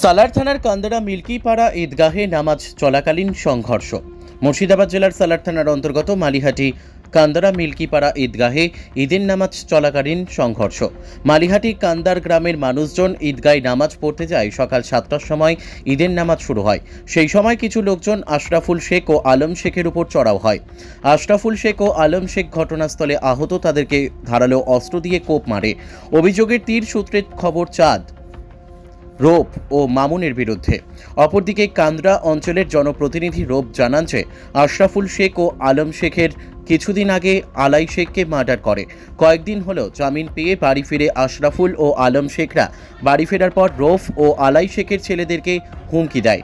সালার থানার কান্দারা মিল্কিপাড়া ঈদগাহে নামাজ চলাকালীন সংঘর্ষ। মুর্শিদাবাদ জেলার সালার থানার অন্তর্গত মালিহাটি কান্দারা মিল্কিপাড়া ঈদগাহে ঈদের নামাজ চলাকালীন সংঘর্ষ। মালিহাটি কান্দার গ্রামের মানুষজন ঈদগায় নামাজ পড়তে যায় সকাল সাতটার সময় ঈদের নামাজ শুরু হয়। সেই সময় কিছু লোকজন আশরাফুল শেখ ও আলম শেখের উপর চড়াও হয়। আশরাফুল শেখ ও আলম শেখ ঘটনাস্থলে আহত তাদেরকে ধারালো অস্ত্র দিয়ে কোপ মারে। অভিযোগের তীর সূত্রের খবর চাঁদ। রোপ ও মামুনের বিরুদ্ধে। অপরদিকে কান্দ্রা অঞ্চলের জনপ্রতিনিধি রোপ জানান যে, আশরাফুল শেখ ও আলম শেখের কিছুদিন আগে আলাই শেখকে মার্ডার করে। কয়েকদিন হলো জামিন পেয়ে বাড়ি ফিরে আশরাফুল ও আলম শেখরা বাড়ি ফেরার পর রোফ ও আলাই শেখের ছেলেদেরকে হুমকি দেয়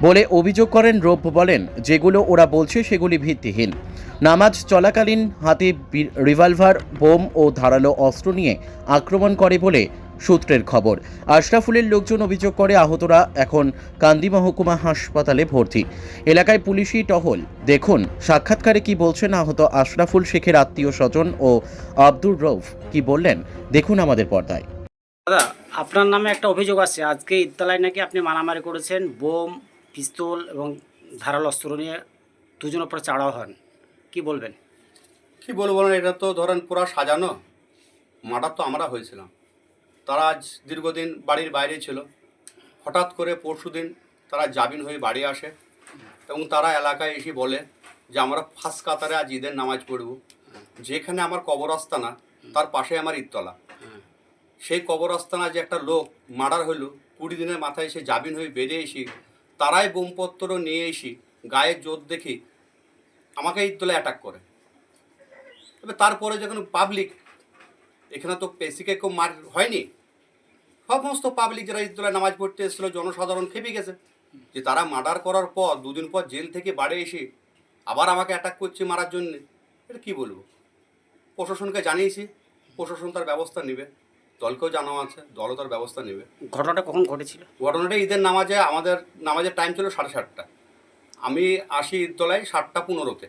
বলে অভিযোগ করেন রোপ বলেন, যেগুলো ওরা বলছে সেগুলি ভিত্তিহীন। নামাজ চলাকালীন হাতে রিভলভার, বোম ও ধারালো অস্ত্র নিয়ে আক্রমণ করে বলে সূত্রের খবর। আশরাফুলের লোকজন অভিযোগ করে আহতরা এখন কান্দি মহকুমা হাসপাতালে ভর্তি। এলাকায় পুলিশি টহল। দেখুন সাক্ষাৎকারে কি বলছেন আহত আশরাফুল শেখের আত্মীয় স্বজন ও আব্দুর রৌফ কি বললেন? দেখুন আমাদের পর্দায়। দাদা আপনার নামে একটা অভিযোগ আছে। আজকে ইদ্দালায় নাকি আপনি মারামারি করেছেন? বোম পিস্তল এবং ধারাল অস্ত্র নিয়ে দুজন ওপরে চাড়াও হন। কি বলবেন? কি বলব এটা তো ধরেন পুরো সাজানো। মার্ডার তো আমরা হয়েছিলাম। তারা আজ দীর্ঘদিন বাড়ির বাইরে ছিল। হঠাৎ করে পরশুদিন তারা জামিন হয়ে বাড়ি আসে এবং তারা এলাকায় এসে বলে যে, আমরা ফার্স্ট কাতারে আজ ঈদের নামাজ পড়ব। যেখানে আমার কবরস্থানা, তার পাশে আমার ঈদতলা। সেই কবরস্থানা যে একটা লোক মার্ডার হলো, কুড়ি দিনের মাথায় এসে জামিন হয়ে বেরিয়ে এসি তারাই বোমপত্র নিয়ে এসি গায়ের জোর দেখি আমাকে ঈদতলা অ্যাটাক করে। তবে তারপরে যখন পাবলিক এখানে তো বেসিকে কেউ মার হয়নি। সমস্ত পাবলিক যারা ঈদুল্লাহ নামাজ পড়তে এসেছিল জনসাধারণ খেপে গেছে। যে তারা মার্ডার করার পর দুদিন পর জেল থেকে বাড়ি এসে আবার আমাকে অ্যাটাক করছে মারার জন্যে এটা কী বলব? প্রশাসনকে জানিয়েছি প্রশাসন তার ব্যবস্থা নেবে। দলকেও জানানো আছে দলও তার ব্যবস্থা নেবে। ঘটনাটা কখন ঘটেছিল? ঘটনাটা ঈদের নামাজে আমাদের নামাজের টাইম ছিল সাড়ে সাতটা। আমি আসি ঈদতলায় সাতটা পনেরোতে।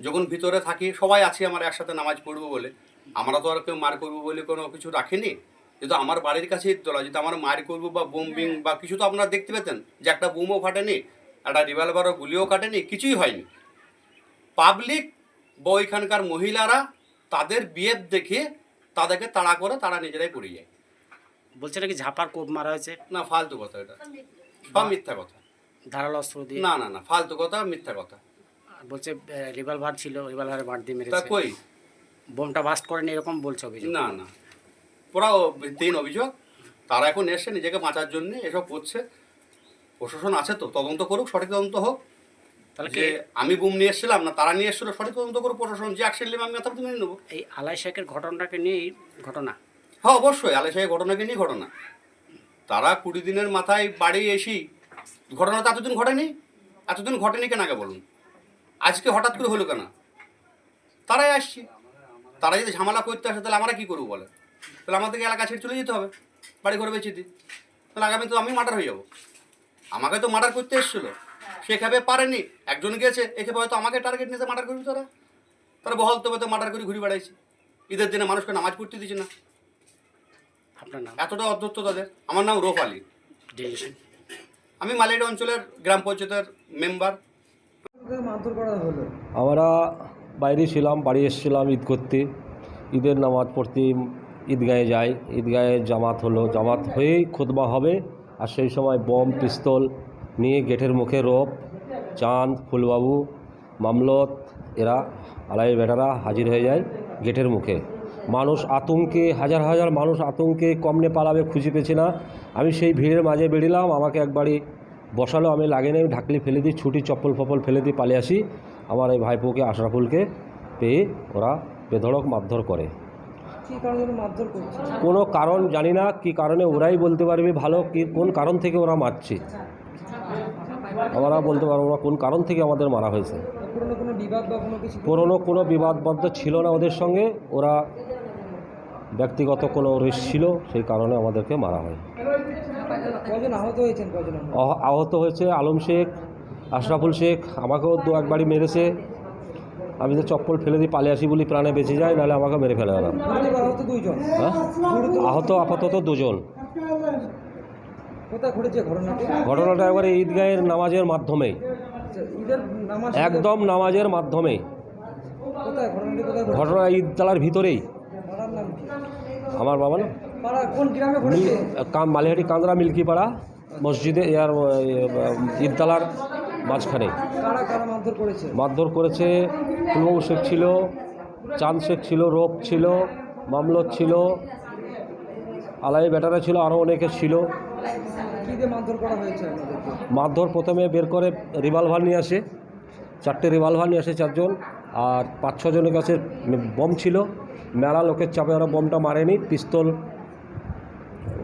যখন ভিতরে থাকি সবাই আছি আমার একসাথে নামাজ পড়ব বলে। আমরা তো আর কেউ মার করব বলে কোনো কিছু রাখিনি। যেহেতু আমার বাড়ির কাছে ঈদতলা যদি আমার মার করব বা বোম্বিং বা কিছু তো আপনারা দেখতে পেতেন যে একটা বোমও ফাটেনি একটা রিভলভারও গুলিও কাটেনি কিছুই হয়নি। পাবলিক বা ওইখানকার মহিলারা তাদের বিয়ের দেখে তাদেরকে তাড়া করে তারা নিজেরাই পড়ে যায়। বলছে নাকি ঝাপার কোপ মারা হয়েছে? না ফালতু কথা এটা। সব মিথ্যা। কথা। ধারাল অস্ত্র দিয়ে? না না না ফালতু কথা মিথ্যা কথা। আর বলছে রিভলভার ছিল রিভলভারে বাট দিয়ে তা মেরেছে কই? বোমটা বাস্ট করেনি এরকম বলছে অভিযোগ। না না। পুরা তিন অভিযোগ। তারা এখন এসছে নিজেকে বাঁচার জন্য এসব করছে। প্রশাসন আছে তো তদন্ত করুক সঠিক তদন্ত হোক। তাহলে যে আমি বুম নিয়ে এসেছিলাম না তারা নিয়ে এসেছিল সঠিক তদন্ত করুক প্রশাসন। যে অ্যাকশন নেবে আমি মাথা মেনে নেব। এই আলাই শেখের ঘটনাটাকে নিয়েই ঘটনা? হ্যাঁ অবশ্যই আলেশাহী ঘটনাকে নিয়ে ঘটনা। তারা কুড়ি দিনের মাথায় বাড়ি এসি। ঘটনা তো এতদিন ঘটেনি। এতদিন ঘটেনি কেন আগে বলুন? আজকে হঠাৎ করে হলো কেন? তারাই আসছি। তারা যদি ঝামেলা করতে আসে তাহলে আমরা কী করব বলে? তাহলে আমাদেরকে এলাকা ছেড়ে চলে যেতে হবে বাড়ি ঘরে বেঁচে দিই তাহলে আগামী তো আমি মার্ডার হয়ে যাব। আমাকে তো মার্ডার করতে এসেছিল। সে খেপে পারেনি। একজন গেছে এ খেপে হয়তো আমাকে টার্গেট নিতে মার্ডার করবি তারা। তারা বহল তবে তো মার্ডার করে ঘুরে বেড়াইছে। ঈদের দিনে মানুষকে নামাজ পড়তে দিচ্ছে না। আপনার নাম? এতটা অধ্যত্ত তাদের। আমার নাম রোফ আলী। আমি মালিটা অঞ্চলের গ্রাম পঞ্চায়েতের মেম্বার আমরা বাইরে ছিলাম, বাড়ি এসেছিলাম ঈদ করতে। ঈদের নামাজ পড়তে ঈদগাহে যাই। ঈদগাহে জামাত হলো, জামাত হয়েই খুতবা হবে। আর সেই সময় বম, পিস্তল নিয়ে গেটের মুখে রোপ, চাঁদ, ফুলবাবু, মামলত, এরা আলাই বেটারা হাজির হয়ে যায় গেটের মুখে। মানুষ আতঙ্কে, হাজার হাজার মানুষ আতঙ্কে কমনে পালাবে, খুঁজে পেছি না। আমি সেই ভিড়ের মাঝে বেরিলাম, আমাকে একবারই বসালো, আমি লাগে নেই ঢাকলি ফেলে দিই ছুটি, চপ্পল ফপল ফেলে দিয়ে পালিয়ে আসি। আমার এই ভাইপোকে আশরাফুলকে পেয়ে ওরা বেধড়ক মারধর করে। কোনো কারণ জানি না কি কারণে ওরাই বলতে পারবে ভালো কি কোন কারণ থেকে ওরা মারছে। আমরা বলতে পারব না কোন কারণ থেকে আমাদের মারা হয়েছে। পুরনো কোনো বিবাদবদ্ধ ছিল না ওদের সঙ্গে ওরা ব্যক্তিগত কোনো রিস্ক ছিল সেই কারণে আমাদেরকে মারা হয়। আহত হয়েছে আলম শেখ আশরাফুল শেখ আমাকেও দু একবারই মেরেছে। আমি তো চপ্পল ফেলে দিয়ে পালিয়ে আসি বলি প্রাণে বেঁচে যায় নাহলে আমাকে মেরে ফেলে ওরা আহত হ্যাঁ? আহত আপাতত দুজন। ঘটনাটি? একবারে ঈদগাহের নামাজের মাধ্যমেই। আচ্ছা, একদম নামাজের মাধ্যমেই। ঘটনা ঈদতলার ভিতরেই। আমার বাবা না? মালিহাটি কান্দরা মিল্কিপাড়া মসজিদে ইয়ার ঈদতলার মাঝখানে। মারধর করেছে? ফুলবাবু শেখ ছিল চাঁদ শেখ ছিল রোপ ছিল মামলত ছিল আলাই বেটারা ছিল আরও অনেকে ছিল। মারধর প্রথমে বের করে রিভলভার নিয়ে আসে চারটে রিভলভার নিয়ে আসে চারজন আর পাঁচ ছজনের কাছে বম ছিল। মেলা লোকের চাপে ওরা বমটা মারেনি পিস্তল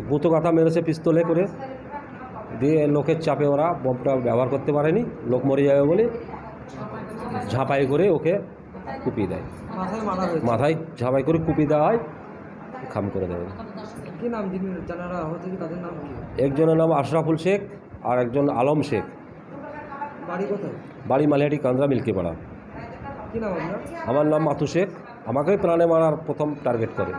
গুঁতো কাঁথা মেরেছে পিস্তলে করে। দিয়ে লোকের চাপে ওরা বমটা ব্যবহার করতে পারেনি লোক মরে যাবে বলে ঝাঁপাই করে ওকে কুপিয়ে দেয়। মাথায় ঝাঁপাই করে কুপিয়ে দেওয়া হয় খাম করে কি একজনের নাম আশরাফুল শেখ আর একজন আলম শেখ। বাড়ি কোথায়? বাড়ি মালিহাটি কান্দ্রা মিল্কিপাড়া। আমার নাম মাথু শেখ। আমাকেই প্রাণে মারার প্রথম টার্গেট করে।